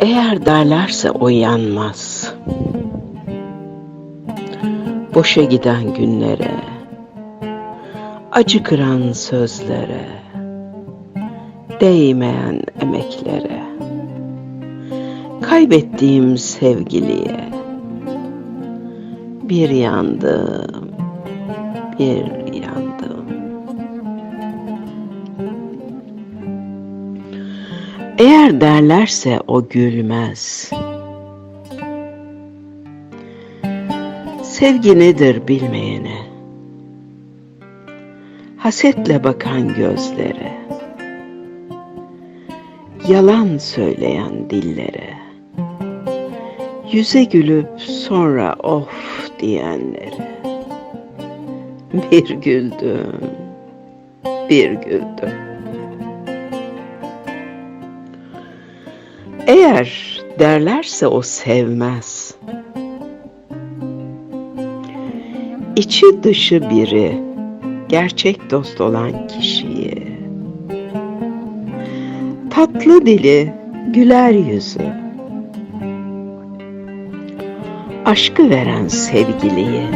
Eğer derlerse o yanmaz. Boşa giden günlere, acı kıran sözlere, değmeyen emeklere, kaybettiğim sevgiliye bir yandım, bir yandım. Eğer derlerse o gülmez. Sevgi nedir bilmeyene, hasetle bakan gözlere, yalan söyleyen dillere, yüze gülüp sonra of! diyenlere, bir güldüm, bir güldüm. Eğer derlerse o sevmez. İçi dışı biri, gerçek dost olan kişiyi. Tatlı dili, güler yüzü. Aşkı veren sevgiliyi.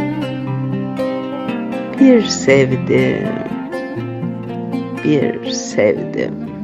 Bir sevdim, bir sevdim.